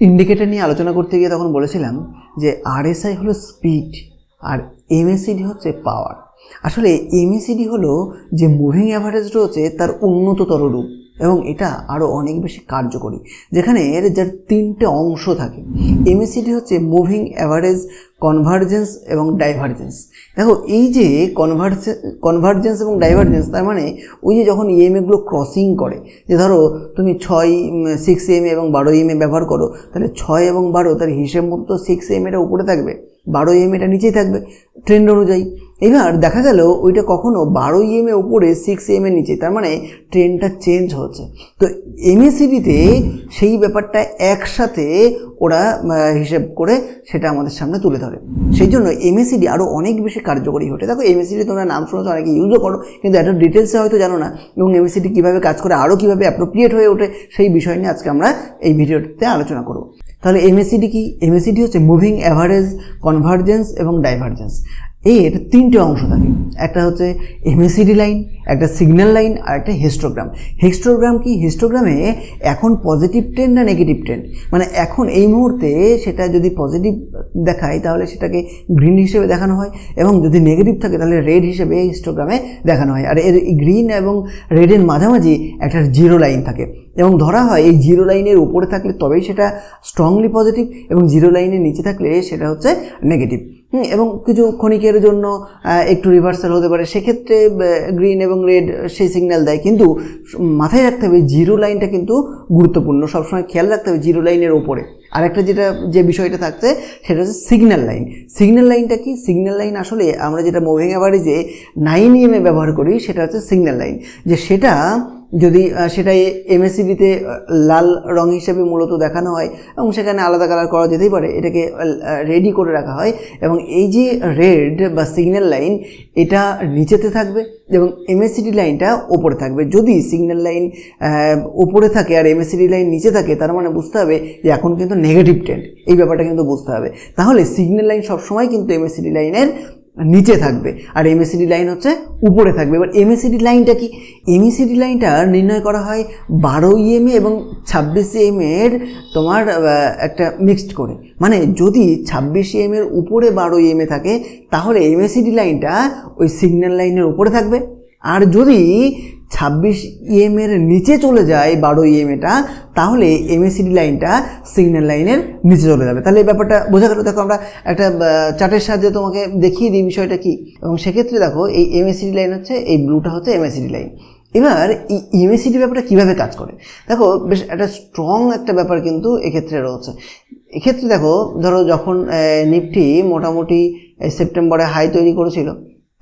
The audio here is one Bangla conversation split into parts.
ইন্ডিকেটর নিয়ে আলোচনা করতে গিয়ে তখন বলেছিলাম যে আরএসআই হলো স্পিড আর এমএসিডি হচ্ছে পাওয়ার আসলে এমএসিডি হলো যে মুভিং অ্যাভারেজ রয়েছে তার উন্নততর রূপ। এবং এটা আরও অনেক বেশি কার্যকরী, যেখানে এর যার তিনটে অংশ থাকে। এমএসিডি হচ্ছে মুভিং অ্যাভারেজ কনভার্জেন্স এবং ডাইভারজেন্স দেখো, এই যে কনভার্সে কনভার্জেন্স এবং ডাইভারজেন্স তার মানে ওই যে যখন ইএমএগুলো ক্রসিং করে, যে ধরো তুমি ছয় সিক্স এম এবং বারো এম ব্যবহার করো, তাহলে ছয় এবং বারো তার হিসেব মতো সিক্স এম এটা উপরে থাকবে, বারো এম এটা নিচেই থাকবে। ট্রেন্ড অনুযায়ী। এবার দেখা গেল ওইটা কখনো বারো এম এ উপরে সিক্স এম এর নিচে, তার মানে ট্রেনটা চেঞ্জ হচ্ছে। তো এমএসিডিতে সেই ব্যাপারটা একসাথে ওরা হিসেব করে সেটা আমাদের সামনে তুলে ধরে। সেই জন্য এমএসিডি আরও অনেক বেশি কার্যকরী ওঠে দেখো এমএসিডি তোমরা নাম শুনেছো, অনেকে ইউজও করো, কিন্তু এত ডিটেলসে হয়তো জানো না। এবং এমএসিডি কীভাবে কাজ করে আরও কীভাবে অ্যাপ্রোপ্রিয়েট হয়ে ওঠে, সেই বিষয় নিয়ে আজকে আমরা এই ভিডিওতে আলোচনা করব। তাহলে এমএসিডি কি? এমএসিডি হচ্ছে মুভিং অ্যাভারেজ কনভার্জেন্স এবং ডাইভারজেন্স এর তিনটে অংশ থাকে। একটা হচ্ছে এমএসিডি লাইন একটা সিগন্যাল লাইন আর একটা হিস্টোগ্রাম হিস্টোগ্রাম কি? হিস্টোগ্রামে এখন পজিটিভ ট্রেন্ড না নেগেটিভ ট্রেন্ড মানে এখন এই মুহূর্তে সেটা যদি পজিটিভ দেখায়, তাহলে সেটাকে গ্রিন হিসেবে দেখানো হয় এবং যদি নেগেটিভ থাকে, তাহলে রেড হিসেবে হিস্টোগ্রামে দেখানো হয়। আর এর গ্রিন এবং রেডের মাঝামাঝি একটা জিরো লাইন থাকে। এবং ধরা হয় এই জিরো লাইনের উপরে থাকলে তবেই সেটা স্ট্রংলি পজিটিভ এবং জিরো লাইনের নিচে থাকলে সেটা হচ্ছে নেগেটিভ এবং কিছু ক্ষণিকের জন্য একটু রিভার্সাল হতে পারে। সেক্ষেত্রে গ্রিন এবং রেড সেই সিগন্যাল দেয়। কিন্তু মাথায় রাখতে হবে জিরো লাইনটা কিন্তু গুরুত্বপূর্ণ। সবসময় খেয়াল রাখতে হবে জিরো লাইনের ওপরে। আরেকটা যেটা, যে বিষয়টা থাকছে, সেটা হচ্ছে সিগন্যাল লাইন সিগন্যাল লাইনটা কি? সিগন্যাল লাইন আসলে আমরা যেটা মুভিং অ্যাভারেজে নাইন ইএমএ ব্যবহার করি, সেটা হচ্ছে সিগন্যাল লাইন যে সেটা যদি সেটা এমএসিবিতে লাল রং হিসেবে মূলত দেখানো হয় এবং সেখানে আলাদা কালার করা যেতেই পারে, এটাকে রেডি করে রাখা হয় এবং এই যে রেড বা সিগন্যাল লাইন এটা নিচেতে থাকবে এবং এমএসিডি লাইনটা ওপরে থাকবে। যদি সিগন্যাল লাইন ওপরে থাকে আর এমএসিডি লাইন নিচে থাকে, তার মানে বুঝতে হবে যে এখন কিন্তু নেগেটিভ ট্রেন্ড এই ব্যাপারটা কিন্তু বুঝতে হবে। তাহলে সিগন্যাল লাইন সবসময় কিন্তু এমএসিডি লাইনের নিচে থাকবে। আর এমএসিডি লাইন হচ্ছে উপরে থাকবে। এবার এমএসিডি লাইনটা কি? এমএসিডি লাইনটা নির্ণয় করা হয় বারো ইএমএ এবং ছাব্বিশ এর তোমার একটা মিক্সড করে। মানে যদি ছাব্বিশ এর উপরে বারো ইএমএ থাকে, তাহলে এমএসিডি লাইনটা ওই সিগন্যাল লাইনের উপরে থাকবে। আর যদি ছাব্বিশ ইএম এর নিচে চলে যায়, বারো ইএম এটা, তাহলে এমএসিডি লাইনটা সিগন্যাল লাইনের নিচে চলে যাবে। তাহলে এই ব্যাপারটা বোঝা গেল। দেখো আমরা একটা চার্টের সাহায্যে তোমাকে দেখিয়ে দিই বিষয়টা কি। এবং সেক্ষেত্রে দেখো, এই এমএসিডি লাইন হচ্ছে, এই ব্লুটা হচ্ছে এমএসিডি লাইন। এবার এই এমএসিডি ব্যাপারটা কীভাবে কাজ করে? দেখো, বেশ একটা স্ট্রং একটা ব্যাপার কিন্তু এক্ষেত্রে রয়েছে। এক্ষেত্রে দেখো, ধরো যখন নিফটি মোটামুটি সেপ্টেম্বরে হাই তৈরি করেছিল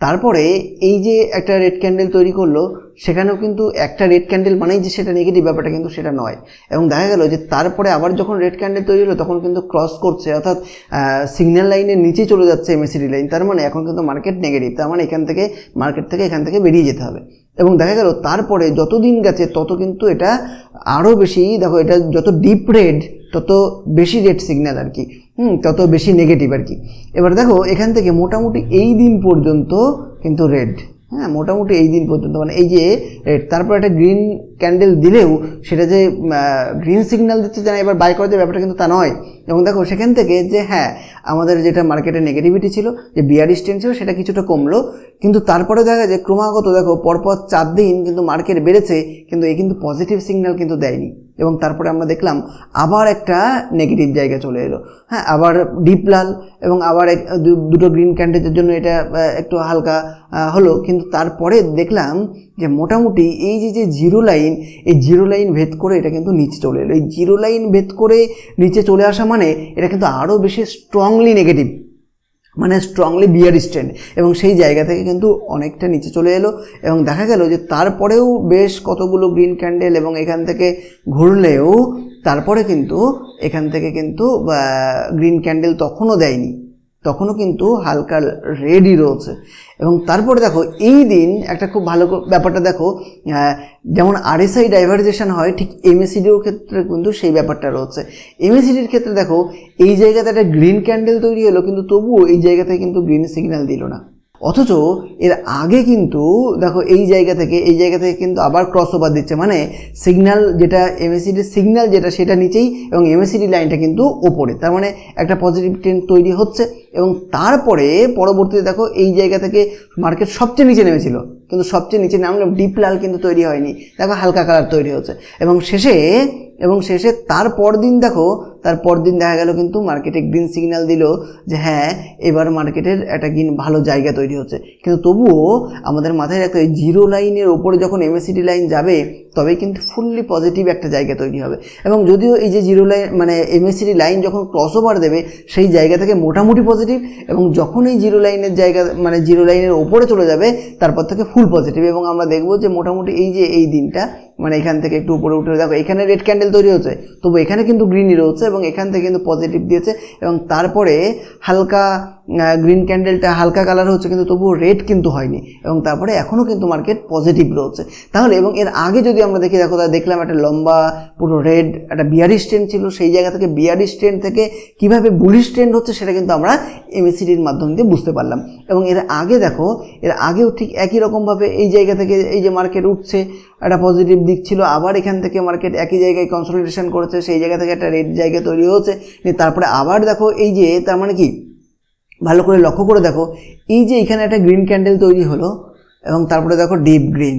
তারপরে এই যে একটা রেড ক্যান্ডেল তৈরি করল, সেখানেও কিন্তু একটা রেড ক্যান্ডেল মানেই যে সেটা নেগেটিভ ব্যাপারটা কিন্তু সেটা নয়। এবং দেখা গেল যে তারপরে আবার যখন রেড ক্যান্ডেল তৈরি হলো, তখন কিন্তু ক্রস করছে, অর্থাৎ সিগন্যাল লাইনের নিচে চলে যাচ্ছে এমএসিডি লাইন তার মানে এখন কিন্তু মার্কেট নেগেটিভ তার মানে এখান থেকে মার্কেট থেকে এখান থেকে বেরিয়ে যেতে হবে। এবং দেখা গেল তারপরে যত দিন গেছে, তত কিন্তু এটা আরও বেশি, দেখো এটা যত ডিপ রেড তত বেশি রেড সিগন্যাল আর কি। হুম, তত বেশি নেগেটিভ আর কি। এবার দেখো, এখান থেকে মোটামুটি এই দিন পর্যন্ত কিন্তু রেড হ্যাঁ মোটামুটি এই দিন পর্যন্ত। মানে এই যে তারপর একটা গ্রিন ক্যান্ডেল দিলেও সেটা যে গ্রিন সিগন্যাল দিচ্ছে যে এবার বাই করা যায় ব্যাপারটা কিন্তু তা নয়। এবং দেখো, সেখান থেকে যে হ্যাঁ আমাদের যেটা মার্কেটে নেগেটিভিটি ছিল, যে বিয়ারিশ ট্রেন ছিল, সেটা কিছুটা কমলো। কিন্তু তারপরে দেখা যায়, ক্রমাগত দেখো, পরপর চার দিন কিন্তু মার্কেট বেড়েছে, কিন্তু এই কিন্তু পজিটিভ সিগন্যাল কিন্তু দেয়নি। এবং তারপরে আমরা দেখলাম আবার একটা নেগেটিভ জায়গা চলে এলো। হ্যাঁ আবার ডিপ লাল এবং আবার দুটো গ্রিন ক্যান্ডেজের জন্য এটা একটু হালকা হলো। কিন্তু তারপরে দেখলাম যে মোটামুটি এই যে যে জিরো লাইন এই জিরো লাইন ভেদ করে এটা কিন্তু নিচে চলে এলো। এই জিরো লাইন ভেদ করে নিচে চলে আসা মানে এটা কিন্তু আরও বেশি স্ট্রংলি নেগেটিভ মানে স্ট্রংলি বিয়ার স্ট্যান্ড এবং সেই জায়গা থেকে কিন্তু অনেকটা নিচে চলে এলো এবং দেখা গেল যে তারপরেও বেশ কতগুলো গ্রিন ক্যান্ডেল এবং এখান থেকে ঘুরলেও তারপরে কিন্তু এখান থেকে কিন্তু গ্রিন ক্যান্ডেল তখনও দেয়নি। তখনও কিন্তু হালকা রেডি রয়েছে। এবং তারপরে দেখো, এই দিন একটা খুব ভালো ব্যাপারটা দেখো যেমন আরএসআই ডাইভার্জেশন হয়, ঠিক এমএসিডিও ক্ষেত্রে কিন্তু সেই ব্যাপারটা রয়েছে। এমএসিডির ক্ষেত্রে দেখো, এই জায়গাতে একটা গ্রিন ক্যান্ডেল তৈরি হলো, কিন্তু তবুও এই জায়গাতে কিন্তু গ্রিন সিগন্যাল দিল না। অথচ এর আগে কিন্তু, দেখো এই জায়গা থেকে, এই জায়গা থেকে কিন্তু আবার ক্রস ওভার দিচ্ছে। মানে সিগন্যাল যেটা এমএসিডির সিগন্যাল যেটা, সেটা নিচেই এবং এমএসিডি লাইনটা কিন্তু ওপরে। তার মানে একটা পজিটিভ ট্রেন্ড তৈরি হচ্ছে এবং তারপরে পরবর্তীতে দেখো এই জায়গা থেকে মার্কেট সবচেয়ে নিচে নেমেছিল। কিন্তু সবচেয়ে নিচে নামলে ডিপ লাল কিন্তু তৈরি হয়নি। দেখো হালকা কালার তৈরি হচ্ছে। এবং শেষে এবং শেষে তার দিন দেখো, তার দিন দেখা গেল কিন্তু মার্কেটে গ্রিন সিগন্যাল দিল যে হ্যাঁ এবার মার্কেটের একটা গ্রিন ভালো জায়গা তৈরি হচ্ছে। কিন্তু তবুও আমাদের মাথায় রাখতে হবে জিরো লাইনের ওপরে যখন এমএসিডি লাইন যাবে তবে কিন্তু ফুললি পজিটিভ একটা জায়গা তৈরি হবে। এবং যদিও এই যে জিরো লাইন মানে এমএসিডি লাইন যখন ক্রস ওভার দেবে, সেই জায়গা থেকে মোটামুটি পজিটিভ এবং যখন এই জিরো লাইনের জায়গা মানে জিরো লাইনের ওপরে চলে যাবে, তারপর থেকে ফুল পজিটিভ এবং আমরা দেখব যে মোটামুটি এই যে এই দিনটা মানে এখান থেকে একটু উপরে উঠে, দেখো এখানে রেড ক্যান্ডেল তৈরি হচ্ছে। তবু এখানে কিন্তু গ্রিনই রয়েছে এবং এখান থেকে কিন্তু পজিটিভ দিয়েছে এবং তারপরে হালকা গ্রিন ক্যান্ডেলটা হালকা কালার হচ্ছে, কিন্তু তবুও রেড কিন্তু হয়নি। এবং তারপরে এখনও কিন্তু মার্কেট পজিটিভ রয়েছে। তাহলে, এবং এর আগে যদি আমরা দেখি, দেখো দেখলাম একটা লম্বা, পুরো রেড একটা বিয়ারিশ ট্রেন্ড ছিল। সেই জায়গা থেকে বিয়ারিশ ট্রেন্ড থেকে কীভাবে বুলিশ ট্রেন্ড হচ্ছে, সেটা কিন্তু আমরা এমএসিডির মাধ্যম দিয়ে বুঝতে পারলাম। এবং এর আগে দেখো, এর আগেও ঠিক একই রকমভাবে এই জায়গা থেকে এই যে মার্কেট উঠছে, একটা পজিটিভ দিক ছিল। আবার এখান থেকে মার্কেট একই জায়গায় কনসলিডেশন করেছে, সেই জায়গা থেকে একটা রেড জায়গা তৈরি হচ্ছে তারপরে আবার দেখো, এই যে, তার মানে কি? ভালো করে লক্ষ্য করে দেখো, এই যে এখানে একটা গ্রিন ক্যান্ডেল তৈরি হলো এবং তারপরে দেখো ডিপ গ্রিন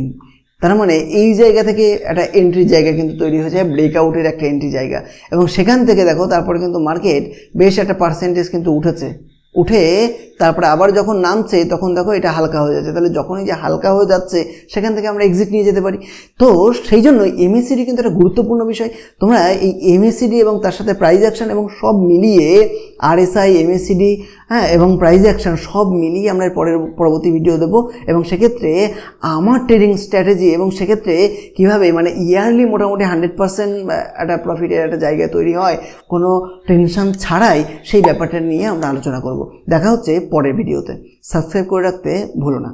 তার মানে এই জায়গা থেকে একটা এন্ট্রি জায়গা কিন্তু তৈরি হয়ে যায় ব্রেকআউটের একটা এন্ট্রি জায়গা। এবং সেখান থেকে দেখো, তারপরে কিন্তু মার্কেট বেশ একটা পার্সেন্টেজ কিন্তু উঠেছে। উঠে তারপরে আবার যখন নামছে, তখন দেখো এটা হালকা হয়ে যাচ্ছে। তাহলে যখনই যে হালকা হয়ে যাচ্ছে, সেখান থেকে আমরা এক্সিট নিয়ে যেতে পারি। তো সেই জন্য এমএসিডি কিন্তু একটা গুরুত্বপূর্ণ বিষয়। তোমরা এই এমএসিডি এবং তার সাথে প্রাইজ অ্যাকশন এবং সব মিলিয়ে আরএসআই এমএসিডি হ্যাঁ এবং প্রাইজ অ্যাকশন সব মিলিয়ে আমরা পরের পরবর্তী ভিডিও দেবো। এবং সেক্ষেত্রে আমার ট্রেডিং স্ট্র্যাটেজি এবং সেক্ষেত্রে কীভাবে মানে ইয়ারলি মোটামুটি হান্ড্রেড পার্সেন্ট একটা প্রফিটের একটা জায়গা তৈরি হয়, কোনো টেনশন ছাড়াই সেই ব্যাপারটা নিয়ে আমরা আলোচনা করব। দেখা হচ্ছে পরের ভিডিওতে সাবস্ক্রাইব করে রাখতে ভুলো না।